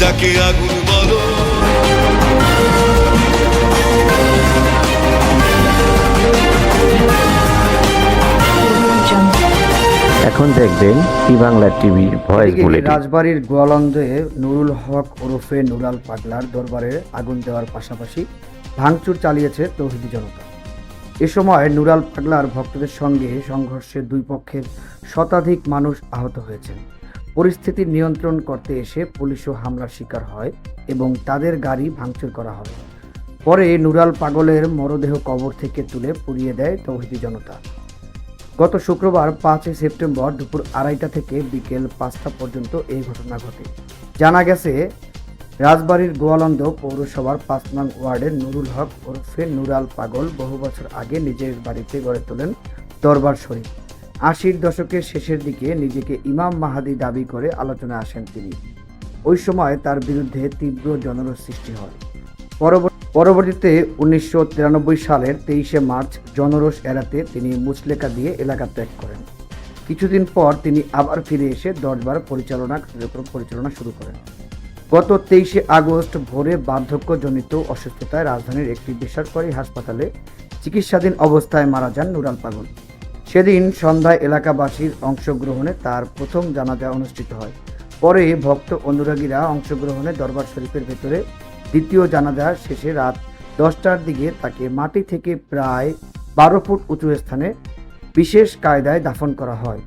যাকে আগুন বলো। এখন দেখবেন ই বাংলা টিভির ভয়েস বুলেটিন রাজবাড়ির গোয়ালন্দে নুরুল হক ওরফে নুরাল পাগলার দরবারে আগুন দেওয়ার পাশাপাশি ভাঙচুর চালিয়েছে তৌহিদি জনতা। এ সময় নুরাল পাগলার ভক্তদের সঙ্গে সংঘর্ষে দুই পক্ষের শতাধিক মানুষ আহত হয়েছেন। পরিস্থিতি নিয়ন্ত্রণ করতে এসে পুলিশও হামলার শিকার হয় এবং তাদের গাড়ি ভাঙচুর করা হয়। পরে নুরাল পাগলের মরদেহ কবর থেকে তুলে পুড়িয়ে দেয় তৌহিদি জনতা। গত শুক্রবার পাঁচই সেপ্টেম্বর দুপুর আড়াইটা থেকে বিকেল পাঁচটা পর্যন্ত এই ঘটনা ঘটে। জানা গেছে, রাজবাড়ির গোয়ালন্দ পৌরসভার পাঁচ নং ওয়ার্ডের নুরুল হক ওরফে নুরাল পাগল বহু বছর আগে নিজের বাড়িতে গড়ে তোলেন দরবার শরীফ। আশির দশকের শেষের দিকে নিজেকে ইমাম মাহাদি দাবি করে আলোচনা আসেন তিনি। ওই সময় তার বিরুদ্ধে তীব্র জনরোষ সৃষ্টি হয়। পরবর্তীতে উনিশশো তিরানব্বই সালের তেইশে মার্চ জনরোষ এড়াতে তিনি মুচলেকা দিয়ে এলাকা ত্যাগ করেন। কিছুদিন পর তিনি আবার ফিরে এসে দশবার পরিচালনা কার্যক্রম পরিচালনা শুরু করেন। গত তেইশে আগস্ট ভোরে বার্ধক্যজনিত অসুস্থতায় রাজধানীর একটি বেসরকারি হাসপাতালে চিকিৎসাধীন অবস্থায় মারা যান নুরাল পাগল। সেদিন সন্ধ্যায় এলাকাবাসীর অংশগ্রহণে তার প্রথম জানাজা অনুষ্ঠিত হয়। পরে ভক্ত অনুরাগীরা অংশগ্রহণে দরবার শরীফের ভেতরে দ্বিতীয় জানাজা শেষে রাত দশটার দিকে তাকে মাটি থেকে প্রায় বারো ফুট উঁচু স্থানে বিশেষ কায়দায় দাফন করা হয়।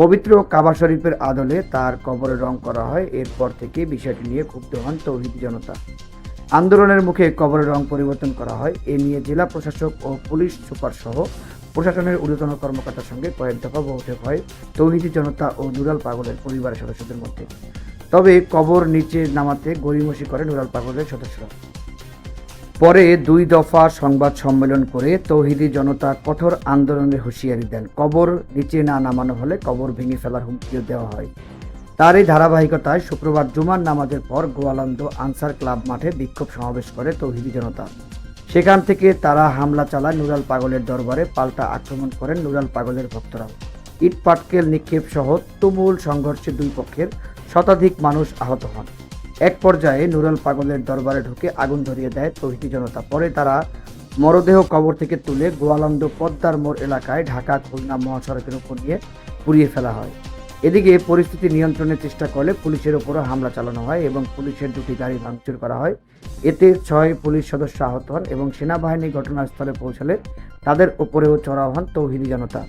পবিত্র কাবা শরীফের আদলে তার কবরে রং করা হয়। এরপর থেকে বিষয়টি নিয়ে ক্ষুব্ধ হন তৌহিদ জনতা। আন্দোলনের মুখে কবরের রং পরিবর্তন করা হয়। এ নিয়ে জেলা প্রশাসক ও পুলিশ সুপার সহ প্রশাসনের ঊর্ধ্বতন কর্মকর্তার সঙ্গে কয়েক দফা বৈঠক হয় তৌহিদি জনতা ও নুরাল পাগলের পরিবারের সদস্যদের মধ্যে। তবে কবর নিচে নামাতে গড়িমসি করে নুরাল পাগলের সদস্যরা। পরে দুই দফা সংবাদ সম্মেলন করে তৌহিদি জনতা কঠোর আন্দোলনের হুঁশিয়ারি দেন। কবর নিচে না নামানো হলে কবর ভেঙে ফেলার হুমকিও দেওয়া হয়। তার এই ধারাবাহিকতায় শুক্রবার জুমার নামাজের পর গোয়ালন্দ আনসার ক্লাব মাঠে বিক্ষোভ সমাবেশ করে তৌহিদি জনতা। সেখান থেকে তারা হামলা চালায় নুরাল পাগলের দরবারে, পাল্টা আক্রমণ করেন নুরাল পাগলের ভক্তরাও। ইট, পাটকেল, নিক্ষেপ সহ তুমুল সংঘর্ষে দুই পক্ষের শতাধিক মানুষ আহত হন। এক পর্যায়ে নুরাল পাগলের দরবারে ঢুকে আগুন ধরিয়ে দেয় তৌহিদি জনতা। পরে তারা মরদেহ কবর থেকে তুলে গোয়ালন্দ পদ্মার মোড় এলাকায় ঢাকা খুলনা মহাসড়কের উপর নিয়ে পুড়িয়ে ফেলা হয়। এদিকে পরিস্থিতি নিয়ন্ত্রণের চেষ্টা করলে পুলিশের ওপরও হামলা চালানো হয় এবং পুলিশের দুটি গাড়ি ভাঙচুর করা হয়। এতে ছয় পুলিশ সদস্য আহত হন এবং সেনাবাহিনী ঘটনাস্থলে পৌঁছালে তাদের ওপরেও চড়াও হন তৌহিদি জনতা।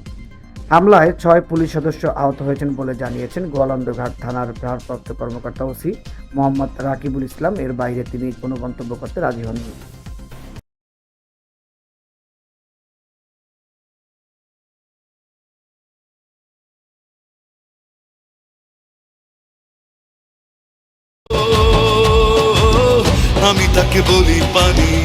হামলায় ছয় পুলিশ সদস্য আহত হয়েছেন বলে জানিয়েছেন গোয়ালন্দঘাট থানার ভারপ্রাপ্ত কর্মকর্তা ওসি মোহাম্মদ রাকিবুল ইসলাম। এর বাইরে তিনি কোনো মন্তব্য করতে রাজি হননি। আমি তাকে বলি পানি।